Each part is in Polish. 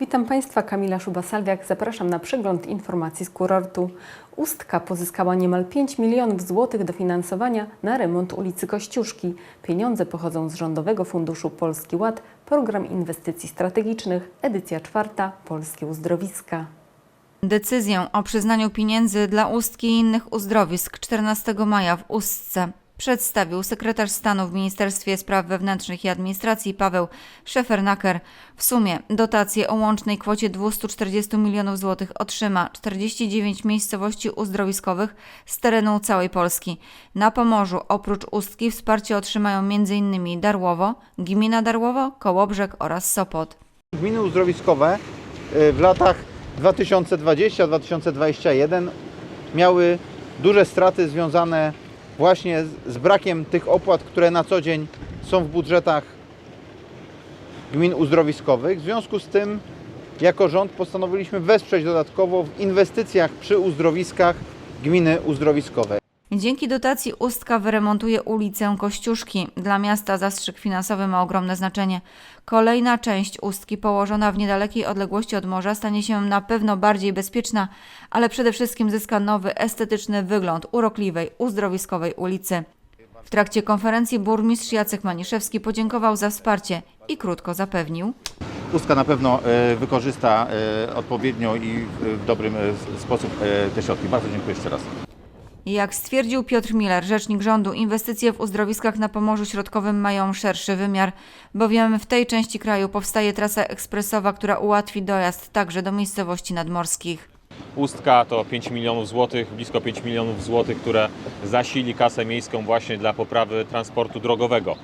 Witam Państwa, Kamila Szuba-Salwiak. Zapraszam na przegląd informacji z kurortu. Ustka pozyskała niemal 5 milionów złotych dofinansowania na remont ulicy Kościuszki. Pieniądze pochodzą z Rządowego Funduszu Polski Ład, Program Inwestycji Strategicznych, edycja czwarta, Polskie Uzdrowiska. Decyzję o przyznaniu pieniędzy dla Ustki i innych uzdrowisk 14 maja w Ustce przedstawił sekretarz stanu w Ministerstwie Spraw Wewnętrznych i Administracji Paweł Szefernaker. W sumie dotację o łącznej kwocie 240 milionów złotych otrzyma 49 miejscowości uzdrowiskowych z terenu całej Polski. Na Pomorzu oprócz Ustki wsparcie otrzymają m.in. Darłowo, gmina Darłowo, Kołobrzeg oraz Sopot. Gminy uzdrowiskowe y, w latach 2020-2021 miały duże straty związane właśnie z- brakiem tych opłat, które na co dzień są w budżetach gmin uzdrowiskowych. W związku z tym jako rząd postanowiliśmy wesprzeć dodatkowo w inwestycjach przy uzdrowiskach gminy uzdrowiskowe. Dzięki dotacji Ustka wyremontuje ulicę Kościuszki. Dla miasta zastrzyk finansowy ma ogromne znaczenie. Kolejna część Ustki położona w niedalekiej odległości od morza stanie się na pewno bardziej bezpieczna, ale przede wszystkim zyska nowy, estetyczny wygląd urokliwej, uzdrowiskowej ulicy. W trakcie konferencji burmistrz Jacek Maniszewski podziękował za wsparcie i krótko zapewnił. Ustka na pewno e, wykorzysta e, odpowiednio i w dobrym e, sposób te środki. Bardzo dziękuję jeszcze raz. Jak stwierdził Piotr Miller, rzecznik rządu, inwestycje w uzdrowiskach na Pomorzu Środkowym mają szerszy wymiar, bowiem w tej części kraju powstaje trasa ekspresowa, która ułatwi dojazd także do miejscowości nadmorskich. Pustka to 5 milionów złotych, blisko 5 milionów złotych, które zasili kasę miejską właśnie dla poprawy transportu drogowego.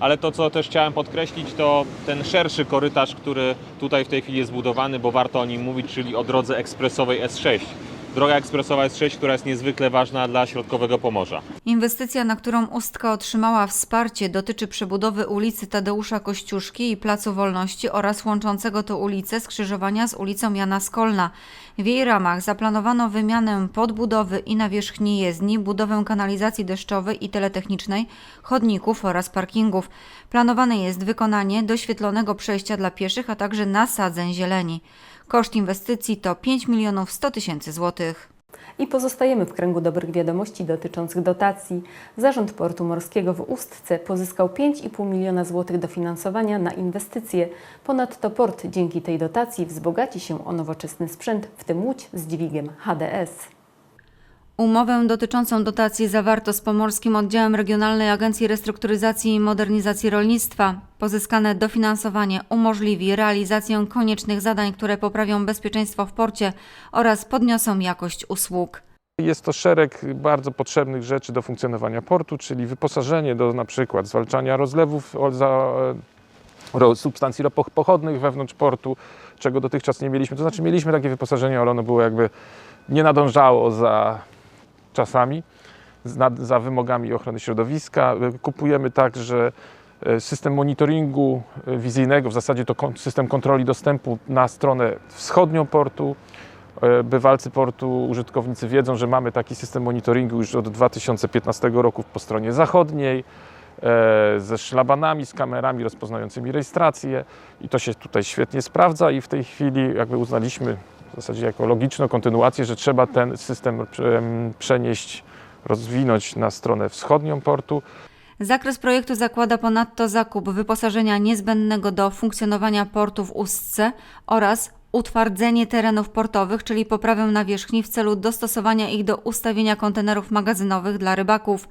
Ale to, co też chciałem podkreślić, to ten szerszy korytarz, który tutaj w tej chwili jest zbudowany, bo warto o nim mówić, czyli o drodze ekspresowej S6. Droga ekspresowa S6, która jest niezwykle ważna dla środkowego Pomorza. Inwestycja, na którą Ustka otrzymała wsparcie, dotyczy przebudowy ulicy Tadeusza Kościuszki i Placu Wolności oraz łączącego to ulicę skrzyżowania z ulicą Jana Skolna. W jej ramach zaplanowano wymianę podbudowy i nawierzchni jezdni, budowę kanalizacji deszczowej i teletechnicznej, chodników oraz parkingów. Planowane jest wykonanie doświetlonego przejścia dla pieszych, a także nasadzeń zieleni. Koszt inwestycji to 5 milionów 100 tysięcy złotych. I pozostajemy w kręgu dobrych wiadomości dotyczących dotacji. Zarząd Portu Morskiego w Ustce pozyskał 5,5 miliona złotych dofinansowania na inwestycje. Ponadto port dzięki tej dotacji wzbogaci się o nowoczesny sprzęt, w tym łódź z dźwigiem HDS. Umowę dotyczącą dotacji zawarto z Pomorskim Oddziałem Regionalnej Agencji Restrukturyzacji i Modernizacji Rolnictwa. Pozyskane dofinansowanie umożliwi realizację koniecznych zadań, które poprawią bezpieczeństwo w porcie oraz podniosą jakość usług. Jest to szereg bardzo potrzebnych rzeczy do funkcjonowania portu, czyli wyposażenie do na przykład zwalczania rozlewów za, e, substancji pochodnych wewnątrz portu, czego dotychczas nie mieliśmy. To znaczy mieliśmy takie wyposażenie, ale ono było jakby nie nadążało za czasami, za wymogami ochrony środowiska. E, Kupujemy także e, system monitoringu e, wizyjnego, w zasadzie to system kontroli dostępu na stronę wschodnią portu. Bywalcy portu, użytkownicy wiedzą, że mamy taki system monitoringu już od 2015 roku po stronie zachodniej, ze szlabanami, z kamerami rozpoznającymi rejestrację i to się tutaj świetnie sprawdza i w tej chwili jakby uznaliśmy w zasadzie jako logiczną kontynuację, że trzeba ten system em, przenieść, rozwinąć na stronę wschodnią portu. Zakres projektu zakłada ponadto zakup wyposażenia niezbędnego do funkcjonowania portu w Ustce oraz utwardzenie terenów portowych, czyli poprawę nawierzchni w celu dostosowania ich do ustawienia kontenerów magazynowych dla rybaków.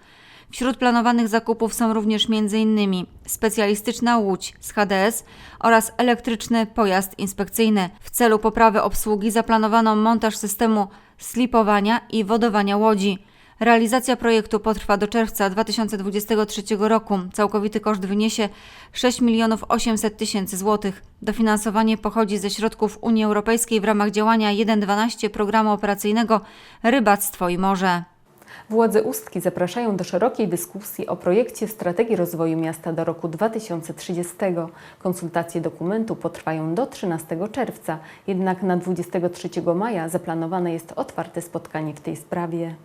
Wśród planowanych zakupów są również m.in. specjalistyczna łódź z HDS oraz elektryczny pojazd inspekcyjny. W celu poprawy obsługi zaplanowano montaż systemu slipowania i wodowania łodzi. Realizacja projektu potrwa do czerwca 2023 roku. Całkowity koszt wyniesie 6 milionów 800 tysięcy złotych. Dofinansowanie pochodzi ze środków Unii Europejskiej w ramach działania 1.12 programu operacyjnego Rybactwo i Morze. Władze Ustki zapraszają do szerokiej dyskusji o projekcie strategii rozwoju miasta do roku 2030. Konsultacje dokumentu potrwają do 13 czerwca, jednak na 23 maja zaplanowane jest otwarte spotkanie w tej sprawie.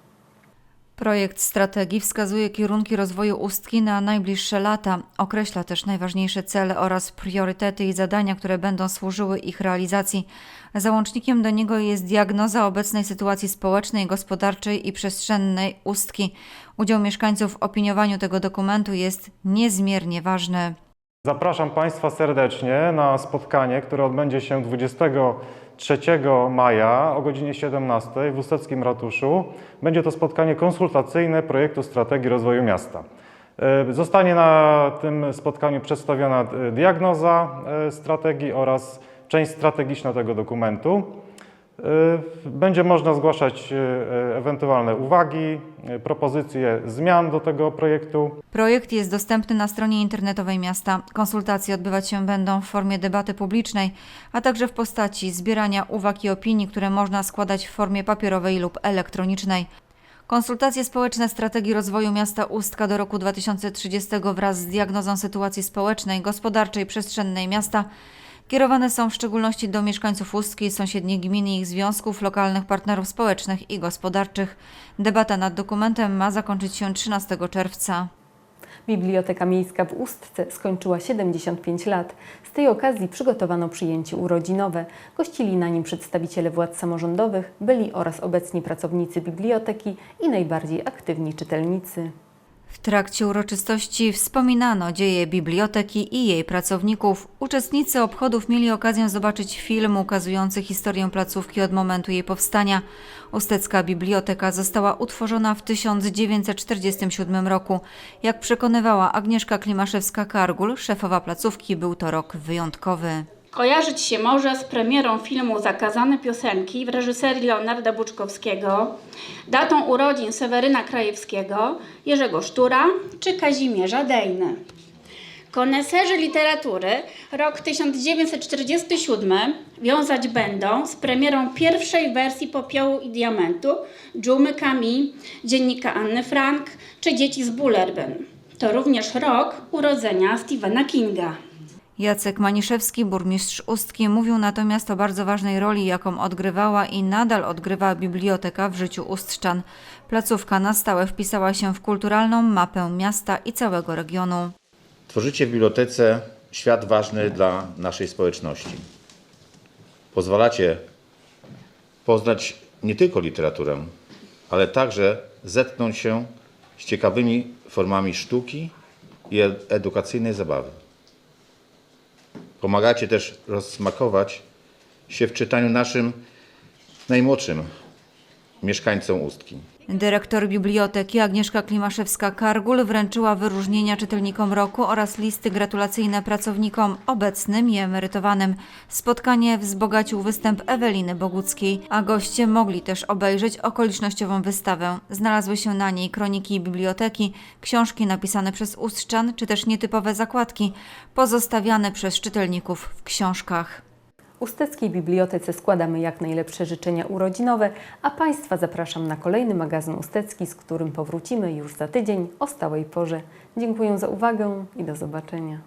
Projekt strategii wskazuje kierunki rozwoju Ustki na najbliższe lata, określa też najważniejsze cele oraz priorytety i zadania, które będą służyły ich realizacji. Załącznikiem do niego jest diagnoza obecnej sytuacji społecznej, gospodarczej i przestrzennej Ustki. Udział mieszkańców w opiniowaniu tego dokumentu jest niezmiernie ważny. Zapraszam Państwa serdecznie na spotkanie, które odbędzie się 23 maja o godzinie 17 w Usteckim Ratuszu. Będzie to spotkanie konsultacyjne projektu strategii rozwoju miasta. E, Zostanie na tym spotkaniu przedstawiona e, diagnoza e, strategii oraz część strategiczna tego dokumentu. E, Będzie można zgłaszać e, ewentualne uwagi, propozycje zmian do tego projektu. Projekt jest dostępny na stronie internetowej miasta. Konsultacje odbywać się będą w formie debaty publicznej, a także w postaci zbierania uwag i opinii, które można składać w formie papierowej lub elektronicznej. Konsultacje społeczne strategii rozwoju miasta Ustka do roku 2030 wraz z diagnozą sytuacji społecznej, gospodarczej, przestrzennej miasta kierowane są w szczególności do mieszkańców Ustki, sąsiednich gmin i ich związków, lokalnych partnerów społecznych i gospodarczych. Debata nad dokumentem ma zakończyć się 13 czerwca. Biblioteka Miejska w Ustce skończyła 75 lat. Z tej okazji przygotowano przyjęcie urodzinowe. Gościli na nim przedstawiciele władz samorządowych, byli oraz obecni pracownicy biblioteki i najbardziej aktywni czytelnicy. W trakcie uroczystości wspominano dzieje biblioteki i jej pracowników. Uczestnicy obchodów mieli okazję zobaczyć film ukazujący historię placówki od momentu jej powstania. Ustecka Biblioteka została utworzona w 1947 roku. Jak przekonywała Agnieszka Klimaszewska-Kargul, szefowa placówki, był to rok wyjątkowy. Kojarzyć się może z premierą filmu Zakazane piosenki w reżyserii Leonarda Buczkowskiego, datą urodzin Seweryna Krajewskiego, Jerzego Sztura czy Kazimierza Dejny. Koneserzy literatury rok 1947 wiązać będą z premierą pierwszej wersji Popiołu i Diamentu, Dżumy Kami, Dziennika Anny Frank czy Dzieci z Bullerbyn. To również rok urodzenia Stephena Kinga. Jacek Maniszewski, burmistrz Ustki, mówił natomiast o bardzo ważnej roli, jaką odgrywała i nadal odgrywa biblioteka w życiu Ustrzan. Placówka na stałe wpisała się w kulturalną mapę miasta i całego regionu. Tworzycie w bibliotece świat ważny dla naszej społeczności. Pozwalacie poznać nie tylko literaturę, ale także zetknąć się z ciekawymi formami sztuki i ed- edukacyjnej zabawy. Pomagacie też rozsmakować się w czytaniu naszym najmłodszym mieszkańcom Ustki. Dyrektor biblioteki Agnieszka Klimaszewska-Kargul wręczyła wyróżnienia czytelnikom roku oraz listy gratulacyjne pracownikom obecnym i emerytowanym. Spotkanie wzbogacił występ Eweliny Boguckiej, a goście mogli też obejrzeć okolicznościową wystawę. Znalazły się na niej kroniki biblioteki, książki napisane przez Ustrzan, czy też nietypowe zakładki pozostawiane przez czytelników w książkach. Usteckiej Bibliotece składamy jak najlepsze życzenia urodzinowe, a Państwa zapraszam na kolejny magazyn Ustecki, z którym powrócimy już za tydzień o stałej porze. Dziękuję za uwagę i do zobaczenia.